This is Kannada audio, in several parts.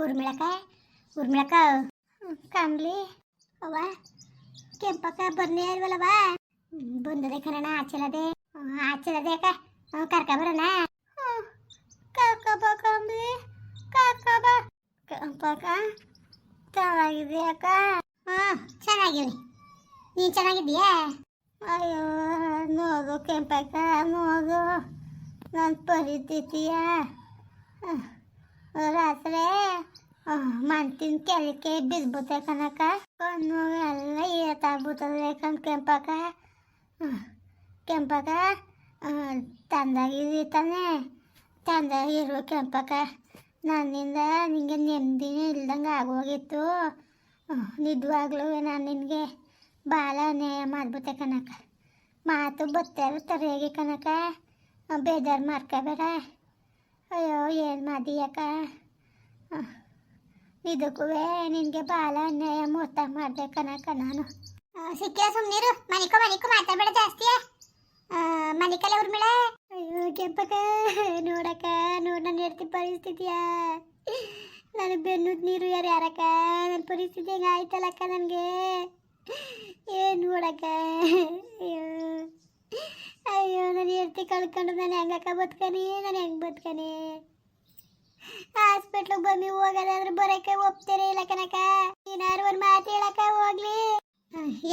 ಊರ್ಮಿಳಕ ಉರ್ಮಿಳಕ ಕಾಮ್ಲಿ ಅವ ಕೆಂಪಕ್ಕ ಬರ್ನೇ ಇಲ್ವಲ್ಲವ ಬಂದದೆ ಕಣಣ ಆಚಲದೆ. ಆಚಲದೆ ಅಕ್ಕ. ಕರ್ಕ ಬರೋಣ. ಕರ್ಕ ಬಾ ಕಾಮ್ಲಿ ಕರ್ಕ ಬಾ. ಕೆಂಪಕ್ಕ ಚೆನ್ನಾಗಿದೆ ಅಕ್ಕ? ಹಾಂ ಚೆನ್ನಾಗಿರಿ ನೀನು ಚೆನ್ನಾಗಿದ್ದೀಯಾ? ಅಯ್ಯೋ, ನೋಡು ಕೆಂಪಕ್ಕ, ನೋಡು. ನನ್ನ ಪರಿಸ್ಥಿತಿಯ ರಾತ್ರಿ ಮಂತಿನ ಕೆಳಕ್ಕೆ ಬಿದ್ಬಿಟ್ಟೆ ಕನಕ ಕಣ್ಣು ಎಲ್ಲ ಏತಾಗ್ಬಿಟ್ಟದೆ ಕಣ್ ಕೆಂಪಕ ಕೆಂಪಕ ಕೆಂಪಕ್ಕ ತಂದಾಗಿರು ಕೆಂಪಕ ನನ್ನಿಂದ ನಿನಗೆ ನೆಮ್ಮದಿನೇ ಇಲ್ದಂಗೆ ಆಗೋಗಿತ್ತು ನಿಜವಾಗ್ಲೂ ನಾನು ನಿನಗೆ ಭಾಳ ಅನ್ಯಾಯ ಮಾಡ್ಬಿಟ್ಟೆ ಕನಕ ಮಾತು ಬತ್ತಾರ ತರಿಯಾಗಿ ಕನಕ ಬೇಜಾರು ಮಾಡ್ಕೋಬೇಡ ಅಯ್ಯೋ ಏನು ಮಾದಿಯಕ್ಕ ಇದಕ್ಕೂ ನಿನಗೆ ಭಾಳ ಅನ್ಯಾಯ ಮೋಸ ಮಾಡಿದೆ ಕನಕ ನಾನು ಸಿಕ್ಕಿಯ ಸುಮ್ಮನಿರು ಮನಿಕೋ ಮನಿಕೋ ಮಾತಾಡಬೇಡ ಜಾಸ್ತಿ. ಮನಿಕಲ್ಲ ಉರ್ಮಿಳ ಅಯ್ಯೋ ಕೆಂಪಕ ನೋಡಕ್ಕ ನೋಡ್ ನನ್ನ ಹೆಡ್ತಿ ಪರಿಸ್ಥಿತಿಯ? ನನಗೆ ಬೆನ್ನು ನೀರು ಯಾರು ಯಾರಕ್ಕ? ನನ್ನ ಪರಿಸ್ಥಿತಿ ಹೆಂಗೆ ಆಯ್ತಲ್ಲಕ್ಕ ನನಗೆ? ಏನು ನೋಡಕ್ಕ? ಅಯ್ಯೋ. ಅಯ್ಯೋ, ನಾನು ಹೆಂಡತಿ ಕಳ್ಕೊಂಡು ನಾನು ಹೆಂಗಕ್ಕ ಬದುಕನಿ ನಾನು ಹೆಂಗೆ ಬದುಕನಿ ಹಾಸ್ಪಿಟ್ಲಿಗೆ ಬಂದು ಹೋಗೋದಾದ್ರೆ ಬರೋಕೆ ಒಪ್ತೀರಿ ಇಲ್ಲ ಕನಕ ಏನಾರು ಒಂದು ಮಾತು ಹೇಳಕ್ಕ ಹೋಗ್ಲಿ.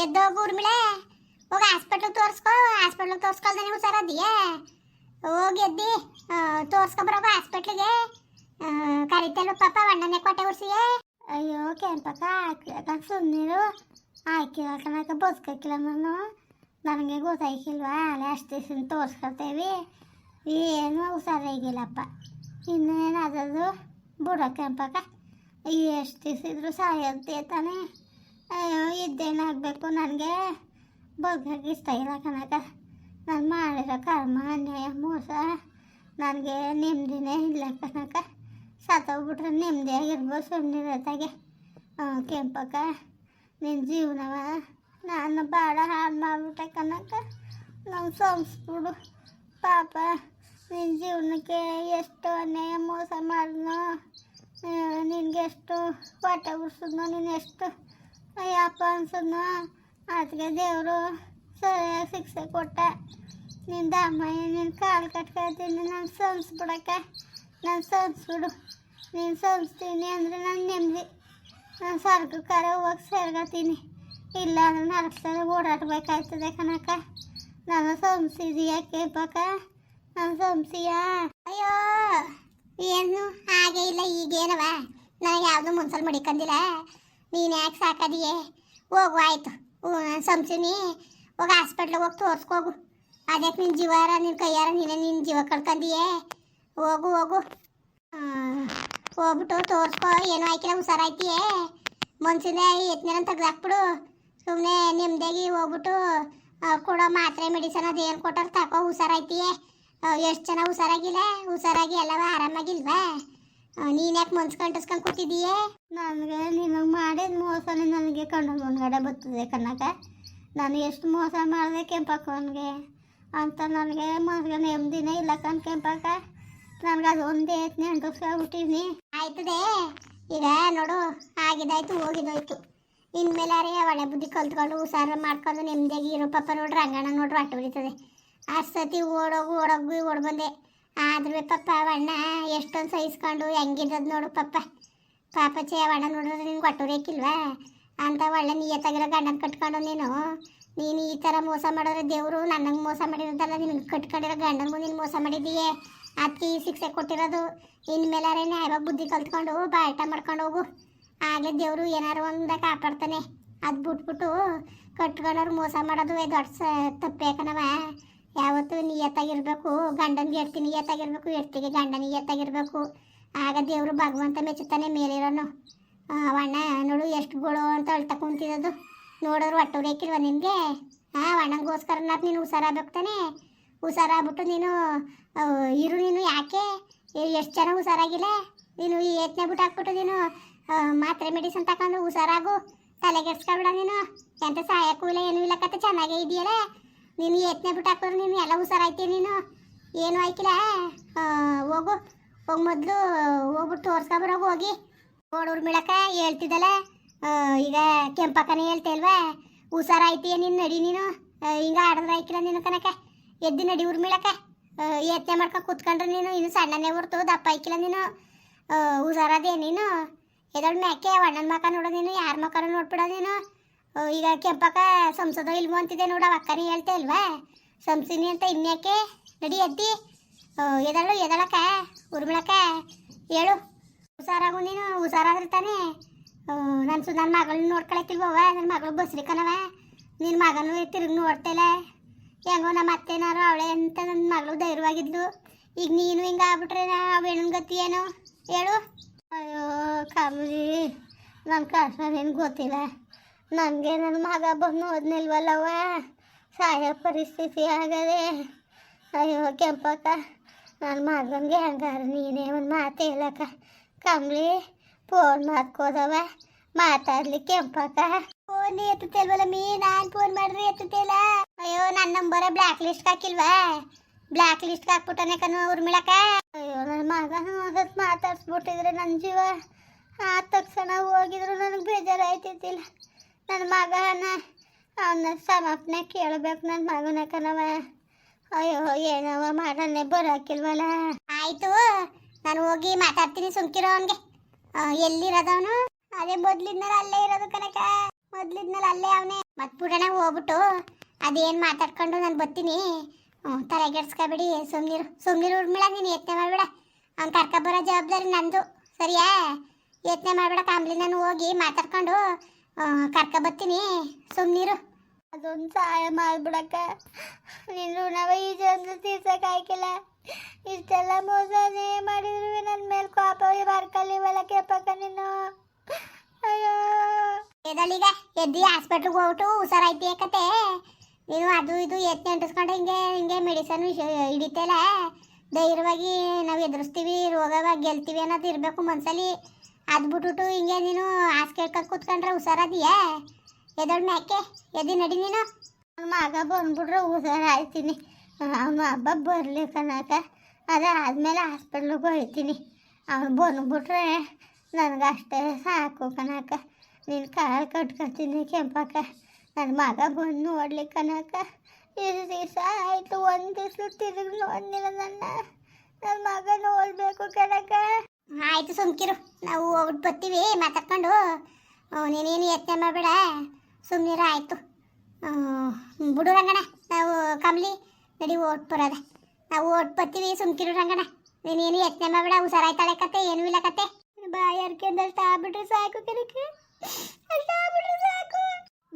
ಎದ್ದೋಗು ಊರ್ಮಿಳೆ. ಹೋಗಿ ಹಾಸ್ಪಿಟ್ಲಿಗೆ ತೋರಿಸ್ಕೋ. ಹಾಸ್ಪಿಟ್ಲಿಗೆ ತೋರಿಸ್ಕೊಳ್ದಾನೆ ಹುಷಾರದಿಯೇ ಹೋಗಿ ಎದ್ದಿ. ತೋರಿಸ್ಕೊಬರೋಗು ಹಾಸ್ಪಿಟ್ಲಿಗೆ. ಕರಿತಲ್ವ ಪಾಪ ಅಣ್ಣನೇ ಕೊಟ್ಟೆ ಉರ್ಸಿಯೇ ಅಯ್ಯೋ ಕೇಳ್ಪಕ್ಕ ಹಾಕ್ಲಕ್ಕ ಸುಮ್ಮನಿರು ಹಾಕಿಲ್ಲ ಕನಕ ಬದುಕಕ್ಕಿಲ್ಲ ನಾನು ನನಗೆ ಗೊತ್ತಾಯ್ಕಿಲ್ವಾ ಲಾಸ್ಟ್ ದಿವಸ ತೋರಿಸ್ಕೊಳ್ತೇವೆ ಏನು ಹುಷಾರಾಗಿಲ್ಲಪ್ಪ ಇನ್ನೇನು ಅದದು ಬುಡ ಕೆಂಪಕ್ಕ ಎಷ್ಟು ದಿವಸ ಇದ್ರೂ ಸಾಯಂತೆ ತಾನೆ ಅಯ್ಯೋ ಇದ್ದೇನಾಗಬೇಕು ನನಗೆ ಬದುಕಕ್ಕೆ ಇಷ್ಟ ಇಲ್ಲ ಕನಕ ನಾನು ಮಾಡಿರೋ ಕರ್ಮ ಅನ್ಯಾಯ ಮೋಸ ನನಗೆ ನೆಮ್ಮದಿನೇ ಇಲ್ಲ ಕನಕ ಸತ್ತೋಗ್ಬಿಟ್ರೆ ನೆಮ್ಮದಿಯಾಗಿರ್ಬೋದು ಸುಮ್ಮನಿರತ್ತಾಗೆ ಕೆಂಪಕ್ಕ ನಿನ್ನ ಜೀವನವ ನಾನು ಭಾಳ ಹಾಳು ಮಾಡಿಬಿಟ್ಟೆ ಕನಕ ನಂಗೆ ಸೋಮಿಸ್ಬಿಡು ಪಾಪ ನಿನ್ನ ಜೀವನಕ್ಕೆ ಎಷ್ಟು ಅನ್ಯಾಯ ಮೋಸ ಮಾಡಿದ್ನೋ ನಿನಗೆ ಎಷ್ಟು ಹೊಟ್ಟೆ ಉರ್ಸಿದ್ನೋ ನೀನು ಎಷ್ಟು ಅಯ್ಯಪ್ಪ ಅನ್ಸಿದ್ನೋ ಅದಕ್ಕೆ ದೇವರು ಸರಿಯಾಗಿ ಶಿಕ್ಷೆ ಕೊಟ್ಟ. ನಿನ್ನ ಅಮ್ಮಯ್ಯ ನಿನ್ನ ಕಾಲು ಕಟ್ಕೊಳ್ತೀನಿ ನಾನು ಸೋಮಿಸ್ಬಿಡಕ್ಕೆ ನಾನು ಸೋಮಿಸ್ಬಿಡು ನೀನು ಸೋಮಿಸ್ತೀನಿ ಅಂದರೆ ನಾನು ನೆಮ್ಮದಿ. ನಾನು ಸ್ವರ್ಗಕ್ಕಾರ ಹೋಗಿ ಸೇರ್ಗತೀನಿ. ಇಲ್ಲ ಅಂದ್ರೆ ನರಕ್ಸಲ್ಲಿ ಓಡಾಡ್ಬೇಕಾಯ್ತದೆ ಕನಕ ನಾನು ಸೋಮಿಸಿದೀಯ ಕೇಳ್ಬೇಕ ನಾನು ಸೋಮಿಸಿಯ ಅಯ್ಯೋ, ಏನು? ಹಾಗೆ ಇಲ್ಲ, ಈಗೇನವ? ನನಗೆ ಯಾವುದು ಮುನ್ಸಲ್ ಮಡಿಕಂದಿಲ್ಲ. ನೀನು ಯಾಕೆ ಸಾಕದಿಯೇ? ಹೋಗು, ಆಯಿತು. ನಾನು ಸಂಸಿನಿ, ಹೋಗಿ, ಹಾಸ್ಪಿಟ್ಲಿಗೆ ಹೋಗಿ ತೋರಿಸ್ಕೋಗು ಅದಕ್ಕೆ ನಿನ್ನ ಜೀವಾರ ನಿನ್ನ ಕೈಯಾರ, ನೀನೇ ನಿನ್ನ ಜೀವ ಕಳ್ಕಂದಿಯೇ? ಹೋಗು ಹೋಗು. ಹೋಗ್ಬಿಟ್ಟು ತೋರಿಸ್ಕೋ. ಏನೂ ಆಯ್ಕಿಲ್ಲ, ಹುಷಾರಾಯ್ತಿಯೇ? ಮನ್ಸಿಂದ ಎತ್ನೇನ ತೆಗ್ದಾಕ್ಬಿಡು. ಸುಮ್ಮನೆ ನೆಮ್ಮದಿಯಾಗಿ ಹೋಗ್ಬಿಟ್ಟು ಕೊಡೋ ಮಾತ್ರೆ ಮೆಡಿಸನ್ ಅದು ಏನು ಕೊಟ್ಟಾರ ತಕೋ ಹುಷಾರಾಯ್ತೀಯೇ. ಎಷ್ಟು ಜನ ಹುಷಾರಾಗಿಲ್ಲ? ಹುಷಾರಾಗಿ ಎಲ್ಲವ ಆರಾಮಾಗಿಲ್ವಾ? ನೀನು ಯಾಕೆ ಮನ್ಸು ಕಂಟಿಸ್ಕೊಂಡು ಕೂತಿದೀಯೇ? ನನಗೆ ನಿಮಗೆ ಮಾಡಿದ ಮೋಸನೇ ನನಗೆ ಕಣ್ಣು ಮುಂದ್ಗಡೆ ಬರ್ತದೆ ಕನ್ನಕ ನಾನು ಎಷ್ಟು ಮೋಸ ಮಾಡಿದೆ ಕೆಂಪಕ್ಕವನಿಗೆ ಅಂತ ನನಗೆ ಮನಸ್ಸಿಗೆ ನೆಮ್ಮದಿನೇ ಇಲ್ಲ ಕಣ್ ಕೆಂಪಕ್ಕ. ನನಗೆ ಅದು ಒಂದೇ ಯತ್ನೆ ಅಂಟಿಸ್ಕೊಬಿಟ್ಟಿನಿ ಆಯ್ತದೆ. ಈಗ ನೋಡು ಆಗಿದಾಯ್ತು ಹೋಗಿದಾಯ್ತು ಇನ್ಮೇಲಾರೆ ಒಳ್ಳೆ ಬುದ್ಧಿ ಕಲ್ತ್ಕೊಂಡು ಹುಷಾರ ಮಾಡ್ಕೊಂಡು ನೆಮ್ಮದಿಯಾಗಿ ಇರೋ ಪಾಪ ನೋಡ್ರಿ ರಂಗಣ್ಣ ನೋಡ್ರಿ ಅಟ್ಟು ಹೊಡಿತದೆ ಅಷ್ಟು ಸತಿ ಓಡೋಗು ಓಡೋಗು ಓಡ್ ಬಂದೆ ಆದ್ರೆ ಪಾಪ ಅವಣ್ಣ ಎಷ್ಟೊಂದು ಸಹಿಸ್ಕೊಂಡು ಹೆಂಗಿದ್ದದ್ ನೋಡು ಪಾಪ. ಪಾಪ ಚೇ ಅವಣ್ಣ ನೋಡಿದ್ರೆ ನಿನ್ಗೆ ಹೊಟ್ಟೆ ಉರಿಯಕ್ಕಿಲ್ವಾ? ಅಂತ ಒಳ್ಳೆ ನಿಯತ್ತಾಗಿರೋ ಗಂಡನ ಕಟ್ಕೊಂಡು ನೀನು. ನೀನು ಈ ಥರ ಮೋಸ ಮಾಡಿದ್ರೆ ದೇವರು ನನ್ನಂಗೆ ಮೋಸ ಮಾಡಿರೋದಲ್ಲ, ನಿನಗೆ ಕಟ್ಕೊಂಡಿರೋ ಗಂಡನಿಗೂ ನೀನು ಮೋಸ ಮಾಡಿದ್ದೀಯೇ? ಅದಕ್ಕೆ ಈ ಶಿಕ್ಷೆ ಕೊಟ್ಟಿರೋದು. ಇನ್ಮೇಲಾರೆ ನ್ಯಾಯವಾಗಿ ಬುದ್ಧಿ ಕಲ್ತ್ಕೊಂಡು ಬಾಟ ಮಾಡ್ಕೊಂಡು ಹೋಗು. ಆಗಲೇ ದೇವರು ಏನಾರು ಒಂದ ಕಾಪಾಡ್ತಾನೆ. ಅದು ಬಿಟ್ಬಿಟ್ಟು ಕಟ್ಕೊಳ್ಳೋರು ಮೋಸ ಮಾಡೋದು ದೊಡ್ಡ ಸ ತಪ್ಪೇಕನವ ಯಾವತ್ತೂ ನಿಯತ್ತಾಗಿರ್ಬೇಕು ಗಂಡನ ಎಡ್ತಿ ನಿಯತ್ತಾಗಿರ್ಬೇಕು ಎಡ್ತಿಗೆ ಗಂಡನ ನಿಯತ್ತಾಗಿರ್ಬೇಕು. ಆಗ ದೇವರು ಭಗವಂತ ಮೆಚ್ಚುತ್ತಾನೆ ಮೇಲಿರೋನು. ಅವಣ್ಣ ನೋಡು ಎಷ್ಟು ಗೋಳು ಅಂತ ಅಳ್ತಾ ಕುಂತಿರೋದು ನೋಡೋರು ಒಟ್ಟು ಉರಿಯಕ್ಕಿಲ್ವ ನಿನಗೆ ಹಾಂ ಅಣ್ಣಂಗೋಸ್ಕರ ನೀನು ಹುಷಾರಾಗ್ಬೇಕು ತಾನೆ. ಹುಷಾರಾಗ್ಬಿಟ್ಟು ನೀನು ಇರು ನೀನು ಯಾಕೆ? ಎಷ್ಟು ಜನ ಹುಷಾರಾಗಿಲ್ಲ? ನೀನು ಈ ಏತ್ನೆ ಬಿಟ್ಟು ಹಾಕ್ಬಿಟ್ಟು ನೀನು ಮಾತ್ರೆ ಮೆಡಿಸಿನ್ ತಕೊಂಡು ಹುಷಾರಾಗು. ತಲೆಗೆಡ್ಸ್ಕೊಬೇಡ ನೀನು. ಎಂತ ಸಹಾಯ ಕೂಲ ಏನೂ ಇಲ್ಲ ಕತೆ. ಚೆನ್ನಾಗೇ ಇದೆಯಲ್ಲ ನೀನು ಏತ್ನೆ ಬಿಟ್ಟು ನೀನು ಎಲ್ಲ ಹುಷಾರಾಯ್ತಿ ನೀನು? ಏನು ಆಯ್ಕಿಲ್ಲ ಹೋಗು. ಹೋಗಿ ಮೊದಲು ಹೋಗ್ಬಿಟ್ಟು ತೋರ್ಸ್ಕೊಬರೋಗು ಹೋಗಿ. ಓಡೋರು ಮಿಳಕ ಹೇಳ್ತಿದ್ದಲ್ಲ ಈಗ ಕೆಂಪಕ್ಕನೇ ಹೇಳ್ತೇಲ್ವಾ ಹುಷಾರಾಯ್ತೀಯ ನೀನು, ನಡಿ ನೀನು. ಹಿಂಗೆ ಆಡಿದ್ರೆ ಆಯ್ಕಿಲ್ಲ ನೀನು ಕನಕ ಎದ್ದು ನಡಿ ಊರು ಮಿಳಕ ಯತ್ನೆ ಮಾಡ್ಕೊಂಡು ಕೂತ್ಕೊಂಡ್ರೆ ನೀನು. ಇನ್ನು ಸಣ್ಣನೇ ಹೊರ್ತು ದಪ್ಪ ಆಯ್ಕಿಲ್ಲ ನೀನು. ಹುಷಾರದೇ ನೀನು. ಎದೊಳ್ ಮೇಕೆ ಅಣ್ಣನ ಮಕ ನೋಡೋ ನೀನು, ಯಾರ ಮಕನ ನೋಡ್ಬಿಡ ನೀನು? ಈಗ ಕೆಂಪಕ್ಕ ಸಂಸದ ಇಲ್ವೋ ಅಂತಿದೆ ನೋಡ ಅಕ್ಕನೇ ಹೇಳ್ತೆ ಅಲ್ವಾ ಸಂಸಿನಿ ಅಂತ ಇನ್ಯಾಕೆ? ನಡಿ ಎದ್ದಿ. ಎದಳು ಎದಳಕ ಉರ್ಮಿಳಕ ಹೇಳು. ಹುಷಾರಾಗು ನೀನು, ಹುಷಾರಾದ್ರೆ ನನ್ನ ಸು ನನ್ನ ಮಗಳನ್ನ ನೋಡ್ಕೊಳಕ್ಕಿಲ್ವವ ನನ್ನ ಮಗಳು ಬಸ್ಲಿಕ್ಕನವ ನಿನ್ನ ಮಗನೂ ತಿರುಗಿ ನೋಡ್ತಿಲ್ಲ ಹೆಂಗೋ ನಮ್ಮ ಅತ್ತೆನಾರು ಅವಳೆ ಅಂತ ನನ್ನ ಮಗಳು ಧೈರ್ಯವಾಗಿದ್ಲು. ಈಗ ನೀನು ಹಿಂಗೆ ಆಗ್ಬಿಟ್ರೆ ಅವೇಣನ್ ಗತಿ ಏನು? ಹೇಳು. ಅಯ್ಯೋ ಕಾಮಲಿ ನನ್ನ ಕಷ್ಟ ನಿನ್ಗೆ ಗೊತ್ತಿಲ್ಲ? ನನಗೆ ನನ್ನ ಮಗ ಬಂದು ಓದ್ನಿಲ್ವಲ್ಲವ ಸಾಯೋ ಪರಿಸ್ಥಿತಿ ಆಗದೆ. ಅಯ್ಯೋ, ಕೆಂಪಕ್ಕ ನನ್ನ ಮಗನಿಗೆ ಹಂಗಾರ ನೀನೇ ಒಂದು ಮಾತು ಹೇಳಕ್ಕ. ಕಮ್ಲಿ ಫೋನ್ ಮಾಡ್ಕೋದವ? ಮಾತಾಡ್ಲಿ ಕೆಂಪಕ್ಕ. ಫೋನ್ ಎತ್ತುತ್ತಿಲ್ವಲ್ಲ ಮೀ ನಾನು ಫೋನ್ ಮಾಡಿದ್ರೆ ಎತ್ತುತ್ತಿಲ್ಲ ಅಯ್ಯೋ ನನ್ನ ನಂಬರ ಬ್ಲ್ಯಾಕ್ ಲಿಸ್ಟ್ ಹಾಕಿಲ್ವಾ? ಬ್ಲ್ಯಾಕ್ ಲಿಸ್ಟ್ ಹಾಕ್ಬಿಟ್ಟನೆ ಕಣೋ ಮಿಳಕ ಅಯ್ಯೋ ನನ್ನ ಮಗ ಅದಕ್ಕೆ ಮಾತಾಡ್ಸ್ಬಿಟ್ಟಿದ್ರೆ ನನ್ನ ಜೀವ. ಆ ತಕ್ಷಣ ಹೋಗಿದ್ರು, ನನಗೆ ಬೇಜಾರಾಯ್ತಿದ್ದಿಲ್ಲ. ನನ್ನ ಮಗನ ಅವನ ಸಮಾಪನೆ ಕೇಳಬೇಕು ನನ್ನ ಮಗನ ಕಣವ ಅಯ್ಯೋ ಏನವ ಮಾಡನೆ ಬರೋಕಿಲ್ವಲ್ಲ. ಆಯ್ತು, ನಾನು ಹೋಗಿ ಮಾತಾಡ್ತೀನಿ ಸುಮ್ಕಿರೋ ಅವನಿಗೆ. ಎಲ್ಲಿರೋದವನು? ಅದೇ ಮೊದ್ಲಿದ್ನಲ್ಲ ಅಲ್ಲೇ ಇರೋದು ಕನಕ ಮೊದ್ಲಿದ್ಮೇಲೆ ಅಲ್ಲೇ ಅವನೇ. ಮತ್ ಪುಟಣ ಹೋಗ್ಬಿಟ್ಟು ಅದೇನ್ ಮಾತಾಡ್ಕೊಂಡು ನಾನು ಬರ್ತೀನಿ. ಹ್ಞೂ ತಲೆಗೆಡ್ಸ್ಕೊಬೇಡಿ ಸುಮ್ನಿರು ಸುಮ್ನಿರು ಉರ್ಮಿಳ ನೀನು ಯತ್ನೆ ಮಾಡಬೇಡ. ಅವ್ನು ಕರ್ಕ ಬರೋ ಜವಾಬ್ದಾರಿ ನಂದು ಸರಿಯಾ? ಯತ್ನೆ ಮಾಡಬೇಡ ಕಾಂಬ್ಲಿ ನಾನು ಹೋಗಿ ಮಾತಾಡ್ಕೊಂಡು ಕರ್ಕ ಬರ್ತೀನಿ ಸುಮ್ನಿರು. ಅದೊಂದು ಸಹಾಯ ಮಾಡ್ಬಿಡಕ್ಕ. ನೀನು ನಾವು ಈ ಜನ ತೀರ್ಸಕ್ಕಾಯ್ಕಿಲ್ಲ ಇಷ್ಟೆಲ್ಲ ಮೋಸನೇ ಮಾಡಿದ್ರು ನನ್ನ ಮೇಲೆ ಕೋಪ ಬರ್ಕಲ್ಲಿವಲ್ಲ ಕೆಪ್ಪಕ್ಕ ನೀನು. ಅಯ್ಯೋ. ಎದಳೀಗ ಎದ್ದಿ ಹಾಸ್ಪಿಟ್ಲ್ಗೆ ಹೋಗ್ಬಿಟ್ಟು ಹುಷಾರಾಯ್ತಿ ಕತೆ? ನೀನು ಅದು ಇದು ಎತ್ತಿ ಅಂಟಿಸ್ಕೊಂಡು ಹಿಂಗೆ ಹಿಂಗೆ ಮೆಡಿಸನ್ ಹಿಡಿತಲ್ಲ ಧೈರ್ಯವಾಗಿ ನಾವು ಎದುರಿಸ್ತೀವಿ ರೋಗವ ಗೆಲ್ತೀವಿ ಅನ್ನೋದು ಇರಬೇಕು ಮನ್ಸಲ್ಲಿ. ಅದು ಬಿಟ್ಬಿಟ್ಟು ಹಿಂಗೆ ನೀನು ಹಾಸ್ ಕೇಳ್ಕೊಂಡು ಕೂತ್ಕೊಂಡ್ರೆ ಹುಷಾರದಿಯಾ? ಎದೊಳ್ ಮ್ಯಾಕೆ? ಎದಿ ನಡಿ ನೀನು. ಮಗ ಬಂದ್ಬಿಟ್ರೆ ಹುಷಾರಾಯ್ತೀನಿ. ಅವನು ಹಬ್ಬ ಬರಲಿ ಕಣಕ ಅದಾದ್ಮೇಲೆ ಹಾಸ್ಪಿಟ್ಲಿಗೆ ಹೋಗ್ತೀನಿ ಅವನು ಬಂದ್ಬಿಟ್ರೆ ನನಗಷ್ಟೇ ಸಾಕು ಕಣಕ ನಿನ್ನ ಕಾಳು ಕಟ್ಕೊತೀನಿ ಕೆಂಪಕ್ಕ. ನನ್ನ ಮಗ ಬಂದು ನೋಡ್ಲಿ ಕನಕ. ಇಷ್ಟು ದಿವಸ ಆಯಿತು, ಒಂದು ದಿವಸ ತಿರುಗಿ ನೋಡಿಲ್ಲ ನನ್ನ. ನನ್ನ ಮಗ ನೋಡಬೇಕು ಕನಕ. ಆಯಿತು ಸುಮ್ಕಿರು, ನಾವು ಹೋಗ್ಬಿಟ್ಟು ಬರ್ತೀವಿ, ಮಾತಾಡ್ಕೊಂಡು. ನೀನೇನು ಯತ್ನ ಮಾಡಬೇಡ. ಸುಮ್ಮನಿರ ಆಯಿತು. ಬಿಡು ರಂಗಣ ನಾವು ಕಮ್ಲಿ, ನಡಿ ಓಟ್ ಬರೋದ. ನಾವು ಓಟ್ ಬರ್ತೀವಿ, ಸುಮ್ಕಿರು ರಂಗಣ ನೀನೇನು ಯತ್ನ ಮಾಡಬೇಡ, ಹುಷಾರಾಯ್ತಾಳೆ ಕತೆ, ಏನೂ ಇಲ್ಲ ಕತೆ. ಬಾಯರ್ಕೆಂದಷ್ಟು ಆಗ್ಬಿಟ್ರೆ ಸಾಕು ಕನಕ. ಅಷ್ಟಾಗ್ಬಿಟ್ರೆ ಸಾಕು